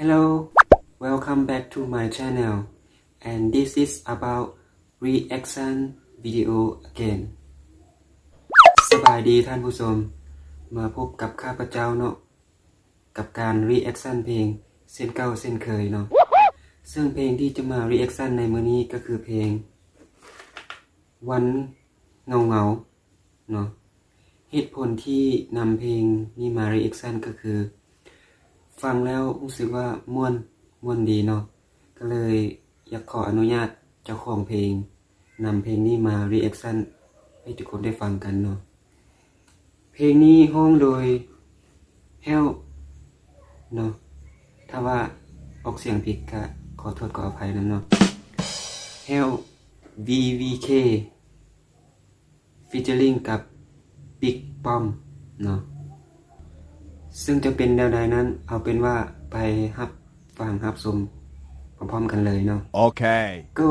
Hello, welcome back to my channel and this is about reaction video again สบายดีท่านผู้ชม มาพบกับข้าพเจ้าเนาะกับการ reaction เพลงเส้นเก่าเส้นเคยเนาะซึ่งเพลงที่จะมา reaction ในมื้อนี้ก็คือเพลง วันเงาเงาเนาะเหตุผลที่นำเพลงนี้มา reaction ก็คือ ฟังแล้วรู้สึกว่าม่วนม่วนดีเนาะก็เลยอยากขออนุญาตเจ้าของเพลงนำเพลงนี้มา reaction ให้ทุกคนได้ฟังกันเนาะเพลงนี้ห้องโดย Help เนาะถ้าว่าออกเสียงผิดก็ขอโทษขออภัยนํเนาะ Help VVK featuring กับ Big Bomb เนาะ ซึ่งจะเป็นแนวใดนั้น เอาเป็นว่าไปฮับฟังฮับชมพร้อมๆกันเลยเนาะ Okay. go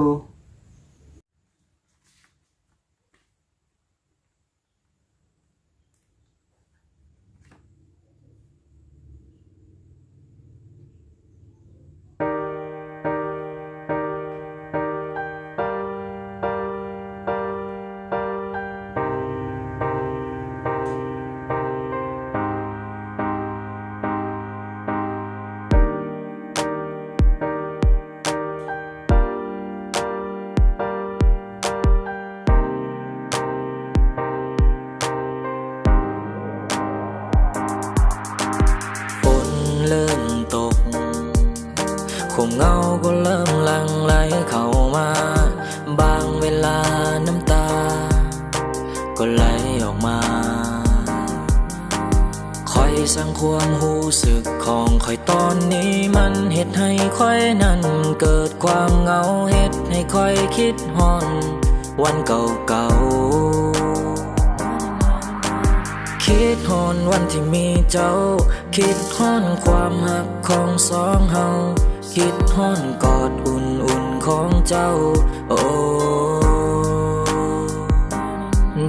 เงาก็เริ่มลังไหลเข้ามา บางเวลาน้ำตา ก็ไหลออกมา คอยสร้างความหูสึกของคอยตอนนี้มันเฮ็ดให้คอยนั้นเกิดความเหงาเฮ็ดให้คอยคิดฮอน วันเก่าๆ คิดฮอนวันที่มีเจ้า คิดฮอนความหักของสองเฮา คิดฮอนกอดอุ่นๆของเจ้า โอ้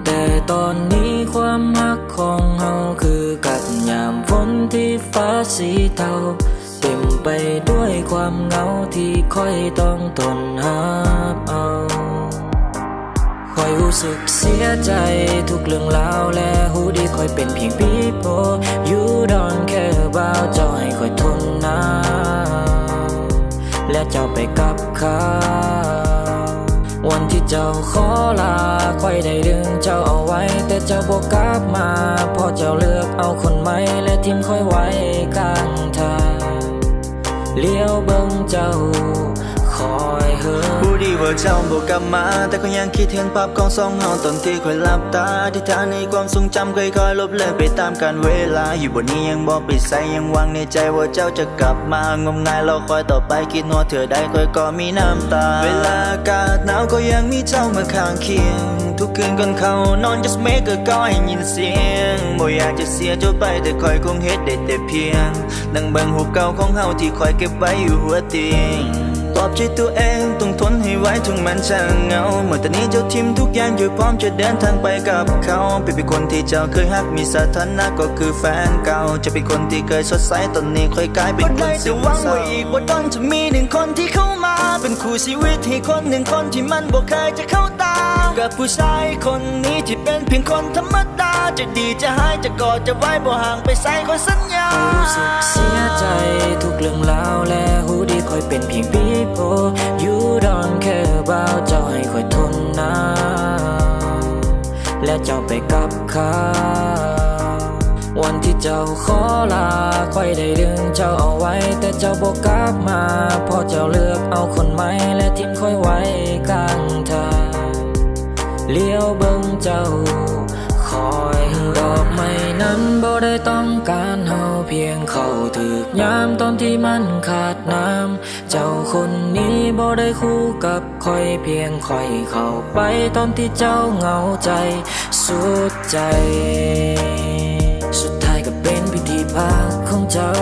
แต่ตอนนี้ความรักของเฮาคือกับยามฝนที่ฟ้าสีเทาเต็มไปด้วยความเหงาที่ค่อยต้องทนหาเอาคอยรู้สึกเสียใจทุกเรื่องราวและหูดีคอยเป็นเพียงปีโป You don't care about เจ้าให้คอย และเจ้าไปกับเขาวันที่เจ้าขอลาคอยได้ดึงเจ้าเอาไว้ แต่เจ้าบอกกลับมาเพอเจ้าเลือกเอาคนใหม่และทิ้มค่อยไว้กลางทางเลี้ยวเบิ่งเจ้า ผู้ดีว่าเจ้าบอกกลับมา แต่ก็ยังคิดถึงภาพของสองเฮาตอนที่คอยหลับตาที่ทานในความทรงจำค่อยๆลบเลือนไปตามกาลเวลา อยู่บนนี้ยังบอกไปใส่ยังวังในใจว่าเจ้าจะกลับมางมงายเราคอยต่อไปคิดนวเธอได้คอยก็มีน้ำตา เวลาอากาศหนาวก็ยังมีเจ้ามาข้างเคียง ทุกคืนก่อนเขานอน just make ก็ก็ให้ยินเสียงบ่อยากจะเสียเจ้าไปแต่คอยคงเฮ็ดได้แต่เพียง นั่งเบิ่งหูเก่าของเฮาที่คอยเก็บไว้อยู่หัวเตียง ปลอบใจตัวเองต้องทนให้ไหวถึงมันช่างเหงาเมื่อตอนนี้เจ้าทิมทุกอย่างอยู่พร้อมจะเดินทางไปกับเขาเป็นเป็นคนที่เจ้าเคยฮักมีสถานะก็คือแฟนเก่าจะเป็นคนที่เคยสดใสตอนนี้ค่อยกลายเป็นคนเศร้าหวังว่าอีกว่าต้องจะมีหนึ่งคนที่เข้ามา เป็นคู่ชีวิตให้คนหนึ่งคนที่มันบ่เคยจะเข้าตา กับผู้ชายคนนี้ที่เป็นเพียงคนธรรมดาจะดีจะหายจะกอดจะไว้บ่ห่างไปใส่คนสัญญารู้สึกเสียใจทุกเรื่องราว ยเป็นเพียงปีโป You don't care about เจ้าให้คอยทนหนาและเจ้าไปกับเขาวันที่เจ้าขอลาคอยได้ดึงเจ้าเอาไว้ แต่เจ้าบอกกลับมาพอเจ้าเลือกเอาคนใหม่และทิ้งคอยไว้กลางทางเลี้ยวเบิ่งเจ้า คอยดอกไม้นั้นบ่ได้ต้องการเฮาเพียงเข้าถึกยามตอนที่มันขาดน้ำ เจ้าคนนี้บ่ได้คู่กับคอยเพียงคอยเข้าไปตอนที่เจ้าเหงาใจสุดใจ สุดท้ายก็เป็นพิธีพักของเจ้า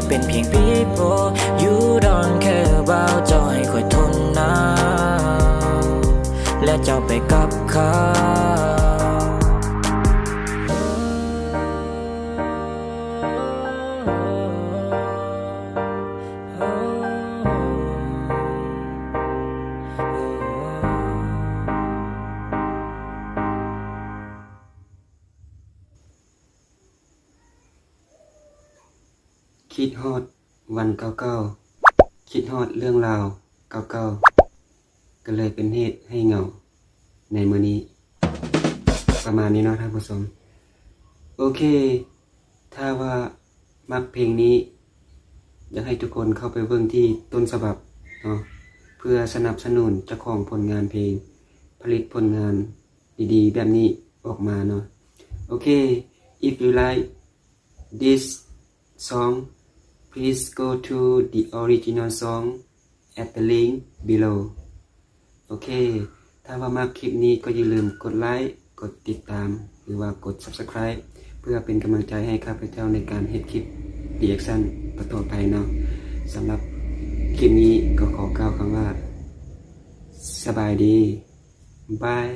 ยเป็นเพียง people you don't care about จอใคอยทนนาวและเจ้าไปกับเขา คิดฮอดวันเก่าๆคิดฮอดเรื่องราวเก่าๆก็เลยเป็นเหตุให้เหงา ในมือนี้ ประมาณนี้เนาะท่านผู้ชมโอเค ถ้าว่ามักเพลงนี้ อยากให้ทุกคนเข้าไปเบิ่งที่ต้นฉบับเนาะเพื่อสนับสนุนเจ้าของผลงานเพลง ผลิตผลงานดีๆ แบบนี้ออกมาเนาะโอเค if you like this song please go to the original song at the link below โอเค ถ้าว่ามาคลิปนี้ก็อย่าลืมกดไลค์ กดติดตาม หรือว่ากด subscribe เพื่อเป็นกำลังใจให้ข้าพเจ้าในการเฮ็ดคลิป reaction ต่อไปเนาะสำหรับคลิปนี้ก็ขอกล่าวคำว่า สบายดีบาย